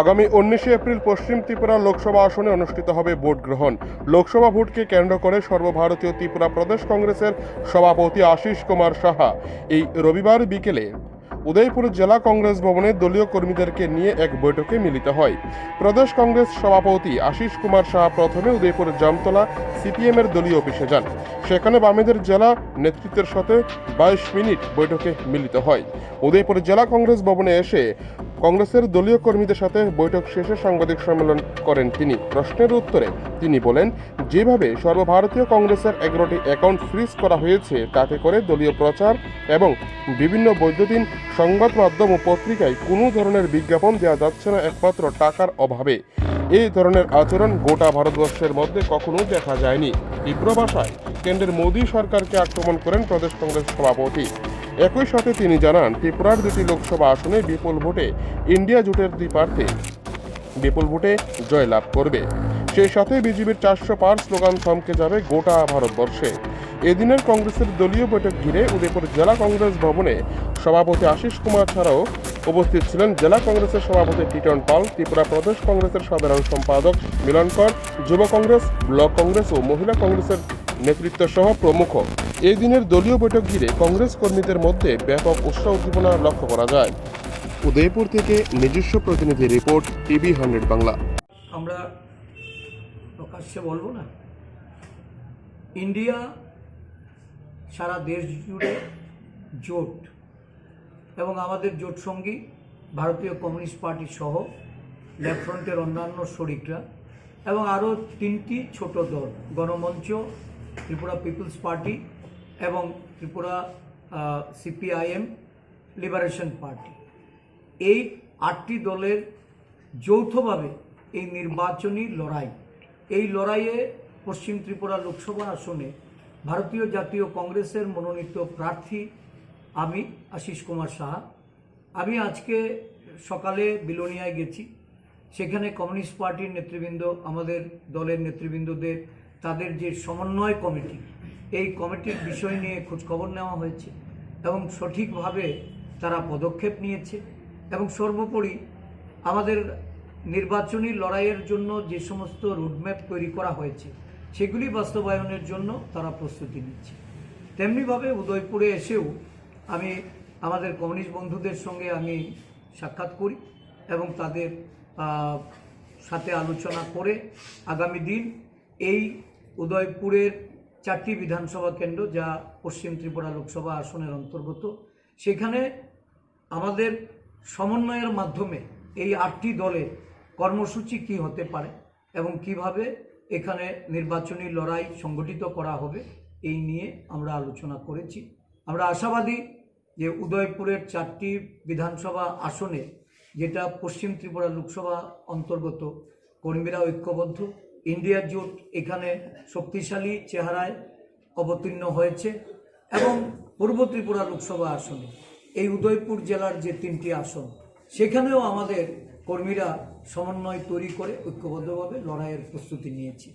আগামী উনিশে এপ্রিল পশ্চিম ত্রিপুরা লোকসভা আসনে অনুষ্ঠিত হবে ভোট গ্রহণ। লোকসভা ভোটকে কেন্দ্র করে সর্বভারতীয় ত্রিপুরা প্রদেশ কংগ্রেসের সভাপতি আশিস কুমার সাহা এই রবিবার বিকেলে উদয়পুর জেলা কংগ্রেস ভবনে দলীয় কর্মীদেরকে নিয়ে এক বৈঠকে মিলিত হয়। প্রদেশ কংগ্রেস সভাপতি আশিস কুমার সাহা প্রথমে উদয়পুর জামতলা সিপিএম এর দলীয় অফিসে যান। সেখানে বামেদের জেলা নেতৃত্বের সাথে বাইশ মিনিট বৈঠকে মিলিত হয়। উদয়পুর জেলা কংগ্রেস ভবনে এসে কংগ্রেসের দলীয় কর্মীদের সাথে বৈঠক শেষে সাংবাদিক সম্মেলন করেন তিনি। প্রশ্নের উত্তরে তিনি বলেন, যেভাবে সর্বভারতীয় কংগ্রেসের এগারোটি অ্যাকাউন্ট ফ্রিজ করা হয়েছে, তাতে করে দলীয় প্রচার এবং বিভিন্ন বৈদ্যুতিন সংবাদ মাধ্যম ও পত্রিকায় কোনো ধরনের বিজ্ঞাপন দেওয়া যাচ্ছে না একমাত্র টাকার অভাবে। এই ধরনের আচরণ গোটা ভারতবর্ষের মধ্যে কখনো দেখা যায়নি। তীব্র ভাষায় কেন্দ্রের মোদী সরকারকে আক্রমণ করেন প্রদেশ কংগ্রেস সভাপতি। একই সাথে তিনি জানান, ত্রিপুরার দুটি লোকসভা আসনে বিপুল ভোটে ইন্ডিয়া জোটের দুই প্রার্থী বিপুল ভোটে জয়লাভ করবে। সেই সাথে বিজেপির চারশো পার স্লোগান থমকে যাবে গোটা ভারতবর্ষে। এদিনের কংগ্রেসের দলীয় বৈঠক ঘিরে উদয়পুর জেলা কংগ্রেস ভবনে সভাপতি আশিস কুমার ছাড়াও উপস্থিত ছিলেন জেলা কংগ্রেসের সভাপতি টিটন পাল, ত্রিপুরা প্রদেশ কংগ্রেসের সাধারণ সম্পাদক মিলন কর, যুব কংগ্রেস, ব্লক কংগ্রেস ও মহিলা কংগ্রেসের নেতৃত্ব সহ প্রমুখ। এই দিনের দলীয় বৈঠক ঘিরে কংগ্রেস কর্মীদের মধ্যে ব্যাপক উৎসাহ উদ্দীপনা লক্ষ্য করা যায়। উদয়পুর থেকে নিজস্ব প্রতিনিধি রিপোর্ট টিভি হান্ড্রেড বাংলা। আমরা প্রকাশ্যে বলব না। ইন্ডিয়া সারা দেশ জুড়ে জোট এবং আমাদের জোট সঙ্গী ভারতীয় কমিউনিস্ট পার্টি সহ লেফট ফ্রন্টের অন্যান্য শরিকরা এবং আরও তিনটি ছোট দল গণমঞ্চ ত্রিপুরা পিপলস পার্টি এবং ত্রিপুরা সিপিআইএম লিবারেশন পার্টি। এই আটটি দলের যৌথভাবে এই নির্বাচনী লড়াই, এই লড়াইয়ে পশ্চিম ত্রিপুরা লোকসভা আসনে ভারতীয় জাতীয় কংগ্রেসের মনোনীত প্রার্থী আমি আশিস কুমার সাহা। আমি আজকে সকালে বিলোনিয়ায় গেছি। সেখানে কমিউনিস্ট পার্টির নেতৃবৃন্দ, আমাদের দলের নেতৃবৃন্দদের, তাদের যে সমন্বয় কমিটি এই কমিটির বিষয় নিয়ে খোঁজখবর নেওয়া হয়েছে এবং সঠিকভাবে তারা পদক্ষেপ নিয়েছে এবং সর্বোপরি আমাদের নির্বাচনী লড়াইয়ের জন্য যে সমস্ত রুটম্যাপ তৈরি করা হয়েছে, সেগুলি বাস্তবায়নের জন্য তারা প্রস্তুতি নিচ্ছে। তেমনিভাবে উদয়পুরে এসেও আমি আমাদের কমিউনিস্ট বন্ধুদের সঙ্গে আমি সাক্ষাৎ করি এবং তাদের সাথে আলোচনা করে আগামী দিন এই উদয়পুরের চারটি বিধানসভা কেন্দ্র যা পশ্চিম ত্রিপুরা লোকসভা আসনের অন্তর্গত। সেখানে আমাদের সমন্বয়ের মাধ্যমে এই আটটি দলের কর্মসূচি কি হতে পারে এবং কীভাবে এখানে নির্বাচনী লড়াই সংগঠিত করা হবে, এই নিয়ে আমরা আলোচনা করেছি। আমরা আশাবাদী যে উদয়পুরের চারটি বিধানসভা আসনে যেটা পশ্চিম ত্রিপুরা লোকসভা অন্তর্গত কর্মীরা ঐক্যবদ্ধ। ইন্ডিয়া জোট এখানে শক্তিশালী চেহারায় অবতীর্ণ হয়েছে এবং পূর্ব ত্রিপুরা লোকসভা আসনে, এই উদয়পুর জেলার যে তিনটি আসন, সেখানেও আমাদের কর্মীরা সমন্বয় তৈরি করে ঐক্যবদ্ধভাবে লড়াইয়ের প্রস্তুতি নিয়েছে।